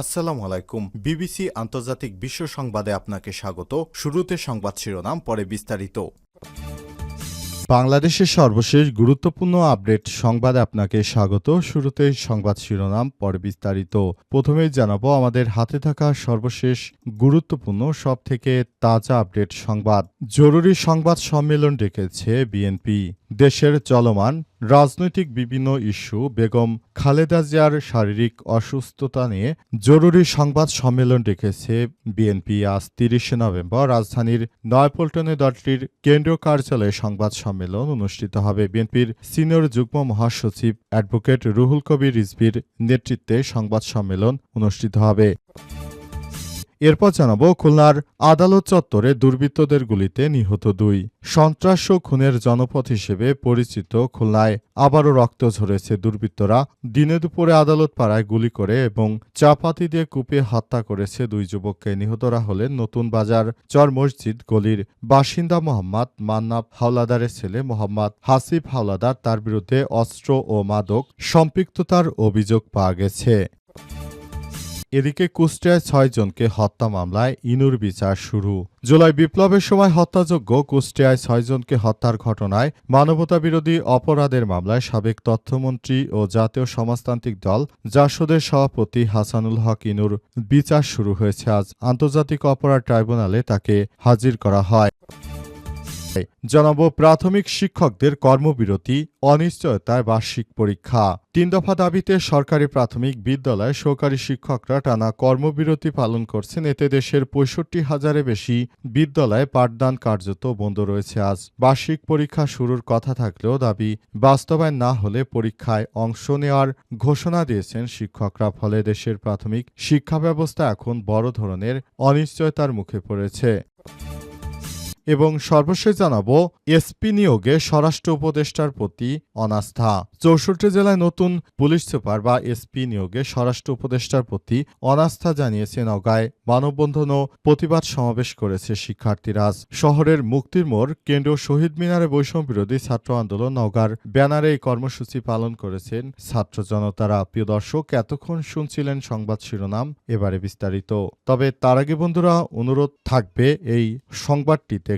আসসালামু আলাইকুম। বিবিসি আন্তর্জাতিক বিশ্ব সংবাদে আপনাকে স্বাগত। শুরুতে সংবাদ শিরোনাম, পরে বিস্তারিত। বাংলাদেশের সর্বশেষ গুরুত্বপূর্ণ আপডেট সংবাদে আপনাকে স্বাগত। শুরুতে সংবাদ শিরোনাম, পরে বিস্তারিত। প্রথমেই জানাব, আমাদের হাতে থাকা সর্বশেষ গুরুত্বপূর্ণ সব থেকে তাজা আপডেট সংবাদ। জরুরি সংবাদ সম্মেলন ডেকেছে বিএনপি। দেশের চলমান রাজনৈতিক বিভিন্ন ইস্যু, বেগম খালেদা জিয়ার শারীরিক অসুস্থতা নিয়ে জরুরি সংবাদ সম্মেলন ডেকেছে বিএনপি। আজ তিরিশে নভেম্বর রাজধানীর নয়পল্টনে দলটির কেন্দ্রীয় কার্যালয়ে সংবাদ সম্মেলন অনুষ্ঠিত হবে। বিএনপির সিনিয়র যুগ্ম মহাসচিব অ্যাডভোকেট রুহুল কবির রিজভির নেতৃত্বে সংবাদ সম্মেলন অনুষ্ঠিত হবে। এরপর জানাব খুলনার আদালত চত্বরে দুর্বৃত্তদের গুলিতে নিহত দুই। সন্ত্রাস ও খুনের জনপথ হিসেবে পরিচিত খুলনায় আবারও রক্ত ঝরেছে দুর্বৃত্তরা। দিনে দুপুরে আদালত পাড়ায় গুলি করে এবং চাপাতি দিয়ে কুপিয়ে হত্যা করেছে দুই যুবককে। নিহতরা হলেন নতুন বাজার চর মসজিদ গলির বাসিন্দা মোহাম্মদ মান্নাব হাওলাদারের ছেলে মোহাম্মদ হাসিফ হাওলাদার। তার বিরুদ্ধে অস্ত্র ও মাদক সম্পৃক্ততার অভিযোগ পাওয়া গেছে। এদিকে কুষ্টিয়ায় ছয়জনকে হত্যা মামলায় ইনুর বিচার শুরু। জুলাই বিপ্লবের সময় হত্যাযোগ্য কুষ্টিয়ায় ছয়জনকে হত্যার ঘটনায় মানবতাবিরোধী অপরাধের মামলায় সাবেক তথ্যমন্ত্রী ও জাতীয় সমাজতান্ত্রিক দল জাসদের সভাপতি হাসানুল হক ইনুর বিচার শুরু হয়েছে আজ। আন্তর্জাতিক অপরাধ ট্রাইব্যুনালে তাকে হাজির করা হয়। জানাব, প্রাথমিক শিক্ষকদের কর্মবিরতি, অনিশ্চয়তায় বার্ষিক পরীক্ষা। তিন দফা দাবিতে সরকারি প্রাথমিক বিদ্যালয়ে সহকারী শিক্ষকরা টানা কর্মবিরতি পালন করছেন। এতে দেশের পঁয়ষট্টি হাজারে বেশি বিদ্যালয়ে পাঠদান কার্যত বন্ধ রয়েছে আজ। বার্ষিক পরীক্ষা শুরুর কথা থাকলেও দাবি, বাস্তবায়ন না হলে পরীক্ষায় অংশ নেওয়ার ঘোষণা দিয়েছেন শিক্ষকরা। ফলে দেশের প্রাথমিক শিক্ষা ব্যবস্থা এখন বড় ধরনের অনিশ্চয়তার মুখে পড়েছে। এবং সর্বশেষ জানাব, এসপি নিয়োগে স্বরাষ্ট্র উপদেষ্টার প্রতি অনাস্থা। চৌষট্টি জেলায় নতুন পুলিশ সুপার বা এসপি নিয়োগে স্বরাষ্ট্র উপদেষ্টার প্রতি অনাস্থা জানিয়েছে নগায় মানববন্ধন ও প্রতিবাদ সমাবেশ করেছে শিক্ষার্থীরা। শহরের মুক্তির মোড় কেন্দ্র শহীদ মিনারে বৈষম্য বিরোধী ছাত্র আন্দোলন নগার ব্যানারে এই কর্মসূচি পালন করেছেন ছাত্র জনতারা। প্রিয় দর্শক, এতক্ষণ শুনছিলেন সংবাদ শিরোনাম, এবারে বিস্তারিত। তবে তার আগে বন্ধুরা, অনুরোধ থাকবে এই সংবাদটিতে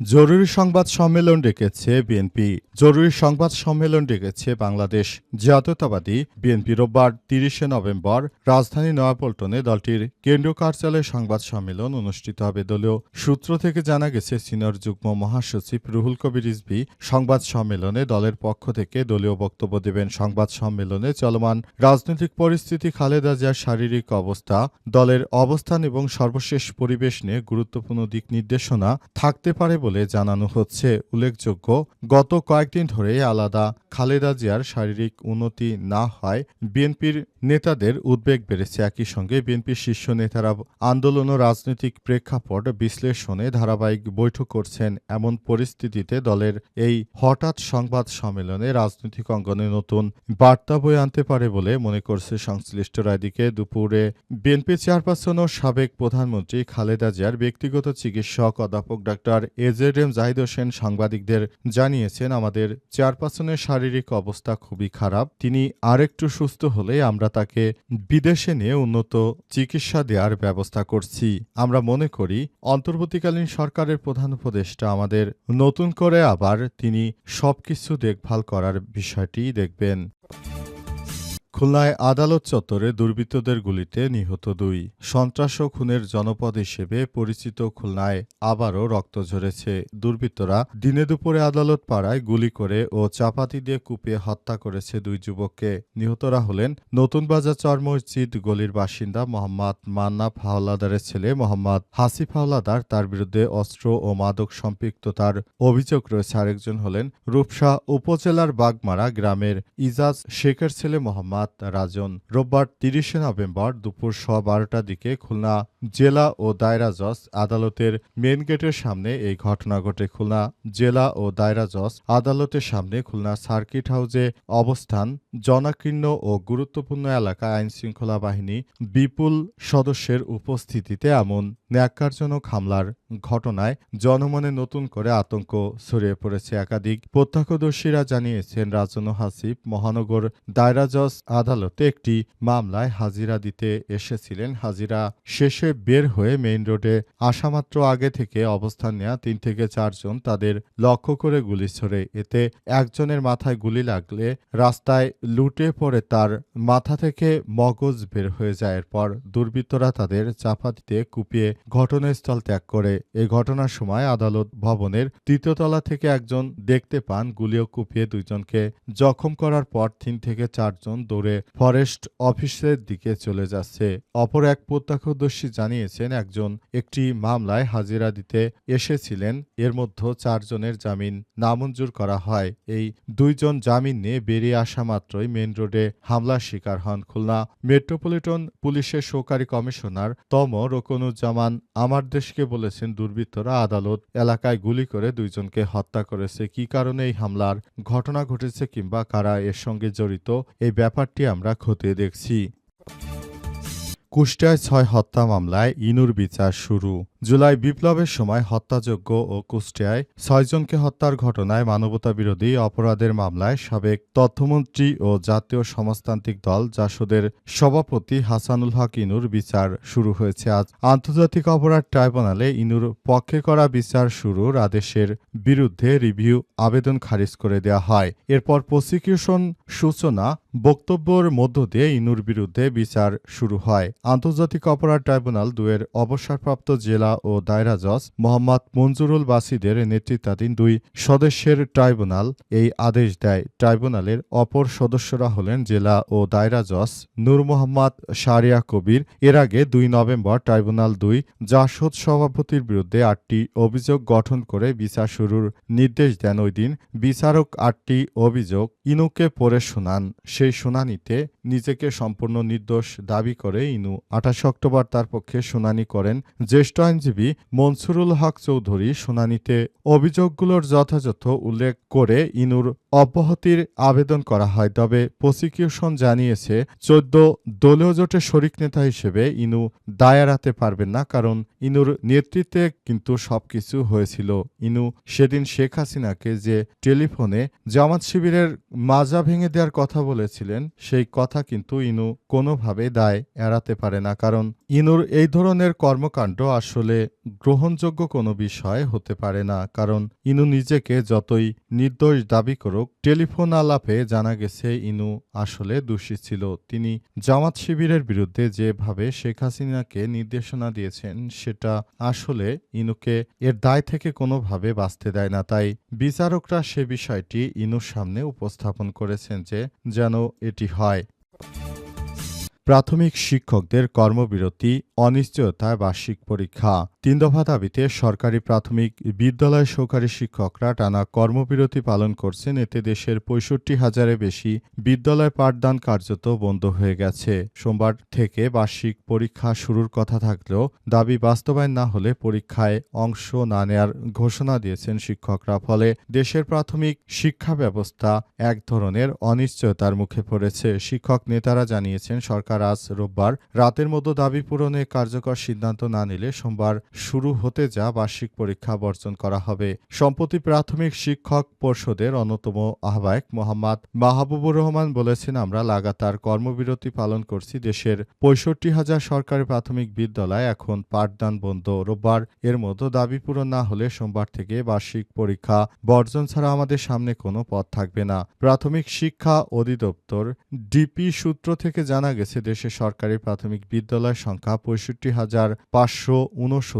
জরুরি সংবাদ সম্মেলন ডেকেছে বিএনপি। জরুরি সংবাদ সম্মেলন ডেকেছে বাংলাদেশ। জাতীয়তাবাদী বিএনপি রোববার তিরিশে নভেম্বর রাজধানী নয়াপল্টনে দলটির কেন্দ্রীয় কার্যালয়ে সংবাদ সম্মেলন অনুষ্ঠিত হবে। দলীয় সূত্র থেকে জানা গেছে, সিনিয়র যুগ্ম মহাসচিব রুহুল কবির রিজভী সংবাদ সম্মেলনে দলের পক্ষ থেকে দলীয় বক্তব্য দেবেন। সংবাদ সম্মেলনে চলমান রাজনৈতিক পরিস্থিতি, খালেদা জিয়ার শারীরিক অবস্থা, দলের অবস্থান এবং সর্বশেষ পরিবেশ নিয়ে গুরুত্বপূর্ণ দিক নির্দেশনা থাকতে পারে বলে জানানো হচ্ছে। উল্লেখযোগ্য, গত কয়েকদিন ধরে আলাদা খালেদা জিয়ার শারীরিক উন্নতি না হয়, বিএনপির নেতাদের উদ্বেগ বেড়েছে একই সঙ্গে বিএনপির শীর্ষ নেতারা আন্দোলন ও রাজনৈতিক প্রেক্ষাপট বিশ্লেষণে ধারাবাহিক বৈঠক করছেন। এমন পরিস্থিতিতে দলের এই হঠাৎ সংবাদ সম্মেলনে রাজনৈতিক অঙ্গনে নতুন বার্তা বয়ে আনতে পারে বলে মনে করছে সংশ্লিষ্টরা। এদিকে দুপুরে বিএনপি চেয়ারপারসন ও সাবেক প্রধানমন্ত্রী খালেদা জিয়ার ব্যক্তিগত চিকিৎসক অধ্যাপক doctor A Z M Zahid Hossain সাংবাদিকদের জানিয়েছেন, আমাদের চেয়ারপারসনের শারীরিক অবস্থা খুবই খারাপ। তিনি আরেকটু সুস্থ হলে আমরা তাকে বিদেশে নিয়ে উন্নত চিকিৎসা দেওয়ার ব্যবস্থা করছি। আমরা মনে করি, অন্তর্বর্তীকালীন সরকারের প্রধান উপদেষ্টা আমাদের নতুন করে আবার তিনি সবকিছু দেখভাল করার বিষয়টি দেখবেন। খুলনায় আদালত চত্বরে দুর্বৃত্তদের গুলিতে নিহত দুই। সন্ত্রাস ও খুনের জনপদ হিসেবে পরিচিত খুলনায় আবারও রক্ত ঝরেছে। দুর্বৃত্তরা দিনে দুপুরে আদালত পাড়ায় গুলি করে ও চাপাতি দিয়ে কুপিয়ে হত্যা করেছে দুই যুবককে। নিহতরা হলেন নতুন বাজার চর মসজিদ গলির বাসিন্দা মোহাম্মদ মান্নাফ হাওলাদারের ছেলে মোহাম্মদ হাসিফ হাওলাদার। তার বিরুদ্ধে অস্ত্র ও মাদক সম্পৃক্ততার অভিযোগ রয়েছে। আরেকজন হলেন রূপসা উপজেলার বাগমারা গ্রামের ইজাজ শেখের ছেলে মোহাম্মদ রাজন। রোববার তিরিশে নভেম্বর দুপুর সোয়া বারোটার দিকে খুলনা জেলা ও দায়রা জজ আদালতের মেন গেটের সামনে এই ঘটনা ঘটে খুলনা। জেলা ও দায়রা জজ আদালতের সামনে খুলনা সার্কিট হাউসে অবস্থান। জনাকীর্ণ ও গুরুত্বপূর্ণ এলাকায় আইনশৃঙ্খলা বাহিনী বিপুল সদস্যের উপস্থিতিতে এমন ন্যাক্কারজনক হামলার ঘটনায় জনমনে নতুন করে আতঙ্ক ছড়িয়ে পড়েছে একাধিক। প্রত্যক্ষদর্শীরা জানিয়েছেন রাজন হাসিব মহানগর দায়রা জজ আদালতে একটি মামলায় হাজিরা দিতে এসেছিলেন। হাজিরা শেষে বের হয়ে মেইন রোডে আসামাত্র আগে থেকে অবস্থান নেওয়া তিন থেকে চারজন তাদের লক্ষ্য করে গুলি ছোড়ে। এতে একজনের মাথায় গুলি লাগলে রাস্তায় লুটে পড়ে তার মাথা থেকে মগজ বের হয়ে যায়। এরপর দুর্বৃত্তরা তাদের চাপা দিতে কুপিয়ে ঘটনাস্থল ত্যাগ করে। এ ঘটনার সময় আদালত ভবনের তৃতীয়তলা থেকে একজন দেখতে পান, গুলিও কুপিয়ে দুইজনকে জখম করার পর তিন থেকে চারজন দৌড়ে ফরেস্ট অফিসের দিকে চলে যাচ্ছে। অপর এক প্রত্যক্ষদর্শী জানিয়েছেন একজন, একটি মামলায় হাজিরা দিতে এসেছিলেন, এর মধ্যে চারজনের জামিন নামঞ্জুর করা হয়। এই দুইজন জামিন নিয়ে বেরিয়ে আসা মাত্রই মেন রোডে হামলার শিকার হন খুলনা মেট্রোপলিটন পুলিশের সহকারী কমিশনার তম রকনুজ্জামান। আমার দেশকে বলেছেন, দুর্বৃত্তরা আদালত এলাকায় গুলি করে দুইজনকে হত্যা করেছে। কি কারণে এই হামলার ঘটনা ঘটেছে কিংবা কারা এর সঙ্গে জড়িত, এই ব্যাপারটি আমরা খতিয়ে দেখছি। কুষ্টিয়ায় ছয় হত্যা মামলায় ইনুর বিচার শুরু। জুলাই বিপ্লবের সময় হত্যাযোগ্য ও কুষ্টিয়ায় ছয়জনকে হত্যার ঘটনায় মানবতাবিরোধী অপরাধের মামলায় সাবেক তথ্যমন্ত্রী ও জাতীয় সমাজতান্ত্রিক দল জাসদের সভাপতি হাসানুল হক ইনুর বিচার শুরু হয়েছে আজ। আন্তর্জাতিক অপরাধ ট্রাইব্যুনালে ইনুর পক্ষে করা বিচার শুরুর আদেশের বিরুদ্ধে রিভিউ আবেদন খারিজ করে দেওয়া হয়। এরপর প্রসিকিউশন সূচনা বক্তব্যের মধ্য দিয়ে ইনুর বিরুদ্ধে বিচার শুরু হয়। আন্তর্জাতিক অপরাধ ট্রাইব্যুনাল দুয়ের অবসরপ্রাপ্ত জেলা ও দায়রা জজ মোহাম্মদ মঞ্জুরুল বাসিদের নেতৃত্বাধীন দুই সদস্যের ট্রাইব্যুনাল এই আদেশ দেয়। ট্রাইব্যুনালের অপর সদস্যরা হলেন জেলা ও দায়রা জজ নূর মোহাম্মদ শারিয়া কবির। এর আগে দুই নভেম্বর ট্রাইব্যুনাল দুই জাসদ সভাপতির বিরুদ্ধে আটটি অভিযোগ গঠন করে বিচার শুরুর নির্দেশ দেন। ওই দিন বিচারক আটটি অভিযোগ ইনুকে পড়ে শোনান। সেই শুনানিতে নিজেকে সম্পূর্ণ নির্দোষ দাবি করে ইনু। আঠাশ অক্টোবর তার পক্ষে শুনানি করেন জ্যেষ্ঠ আইনজীবী মনসুরুল হক চৌধুরী শুনানিতে অভিযোগগুলোর যথাযথ উল্লেখ করে ইনুর অব্যাহতির আবেদন করা হয়, তবে প্রসিকিউশন জানিয়েছে চোদ্দ দলীয় জোটের শরিক নেতা হিসেবে ইনু দায় এড়াতে পারবেন না, কারণ ইনুর নেতৃত্বে কিন্তু সবকিছু হয়েছিল। ইনু সেদিন শেখ হাসিনাকে যে টেলিফোনে জামাত শিবিরের মাজা ভেঙে দেওয়ার কথা বলেছিলেন, সেই কথা কিন্তু ইনু কোনোভাবে দায় এড়াতে পারে না, কারণ ইনুর এই ধরনের কর্মকাণ্ড আসলে গ্রহণযোগ্য কোনো বিষয় হতে পারে না, কারণ ইনু নিজেকে যতই নির্দোষ দাবি করুক, টেলিফোন আলাপে জানা গেছে ইনু আসলে দোষী ছিল। তিনি জামাত শিবিরের বিরুদ্ধে যেভাবে শেখ হাসিনাকে নির্দেশনা দিয়েছেন, সেটা আসলে ইনুকে এর দায় থেকে কোনোভাবে বাঁচতে দেয় না। তাই বিচারকরা সে বিষয়টি ইনুর সামনে উপস্থাপন করেছেন যে যেন এটি হয়। প্রাথমিক শিক্ষকদের কর্মবিরতি অনিশ্চয়তায় বার্ষিক পরীক্ষা তিন দফা দাবিতে সরকারি প্রাথমিক বিদ্যালয় সহকারী শিক্ষকরা টানা কর্মবিরতি পালন করছেন। এতে দেশের পঁয়ষট্টি হাজারের বেশি বিদ্যালয় পাঠদান কার্যত বন্ধ হয়ে গেছে। সোমবার থেকে বার্ষিক পরীক্ষা শুরুর কথা থাকলেও দাবি বাস্তবায়ন না হলে পরীক্ষায় অংশ না নেয়ার ঘোষণা দিয়েছেন শিক্ষকরা। ফলে দেশের প্রাথমিক শিক্ষা ব্যবস্থা এক ধরনের অনিশ্চয়তার মুখে পড়েছে। শিক্ষক নেতারা জানিয়েছেন, সরকার আজ রোববার রাতের মতো দাবি পূরণে কার্যকর সিদ্ধান্ত না নিলে সোমবার শুরু হতে যা বার্ষিক পরীক্ষা বর্জন করা হবে। সম্প্রতি প্রাথমিক শিক্ষক পর্ষদের অন্যতম আহ্বায়ক মোহাম্মদ মাহবুবুর রহমান বলেছেন, আমরা লাগাতার কর্মবিরতি পালন করছি দেশের পঁয়ষট্টি হাজার সরকারি প্রাথমিক বিদ্যালয়। এখন পাঠদান বন্ধ রোববার। এর মধ্যে দাবি পূরণ না হলে সোমবার থেকে বার্ষিক পরীক্ষা বর্জন ছাড়া আমাদের সামনে কোনো পথ থাকবে না। প্রাথমিক শিক্ষা অধিদপ্তর ডিপি সূত্র থেকে জানা গেছে দেশে সরকারি প্রাথমিক বিদ্যালয় সংখ্যা পঁয়ষট্টি হাজার পাঁচশো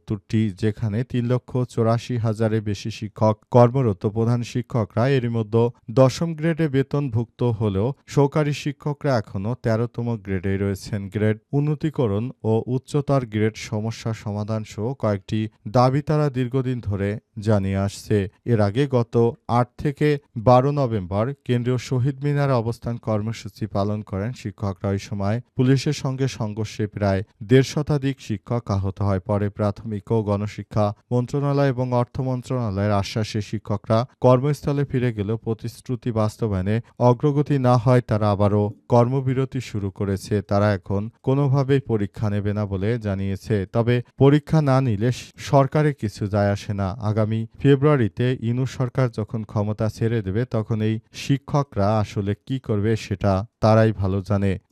উনসত্তরটি যেখানে তিন লক্ষ চৌরাশি হাজারের বেশি শিক্ষক, কর্মরত প্রধান শিক্ষকরা এরই মধ্যে দশম গ্রেডে বেতনভুক্ত হলেও সহকারী শিক্ষকরা এখনও তেরোতম গ্রেডে রয়েছেন। গ্রেড উন্নতিকরণ ও উচ্চতর গ্রেড সমস্যা সমাধান সহ কয়েকটি দাবি তারা দীর্ঘদিন ধরে জানিয়ে আসছে। এর আগে গত আট থেকে বারো নভেম্বর কেন্দ্রীয় শহীদ মিনার অবস্থান কর্মসূচি পালন করেন শিক্ষকরা। ওই সময় পুলিশের সঙ্গে সংঘর্ষে প্রায় দেড় শতাধিক শিক্ষক আহত হয়। পরে প্রাথমিক ও গণশিক্ষা মন্ত্রণালয় এবং অর্থ মন্ত্রণালয়ের আশ্বাসে শিক্ষকরা কর্মস্থলে ফিরে গেলেও প্রতিশ্রুতি বাস্তবায়নে অগ্রগতি না হয় তারা আবারও কর্মবিরতি শুরু করেছে। তারা এখন কোনোভাবেই পরীক্ষা নেবে না বলে জানিয়েছে। তবে পরীক্ষা না নিলে সরকারে কিছু যায় আসে না। আগামী ফেব্রুয়ারিতে ইনু সরকার যখন ক্ষমতা ছেড়ে দেবে, তখন এই শিক্ষকরা আসলে কি করবে সেটা তারাই ভালো জানে।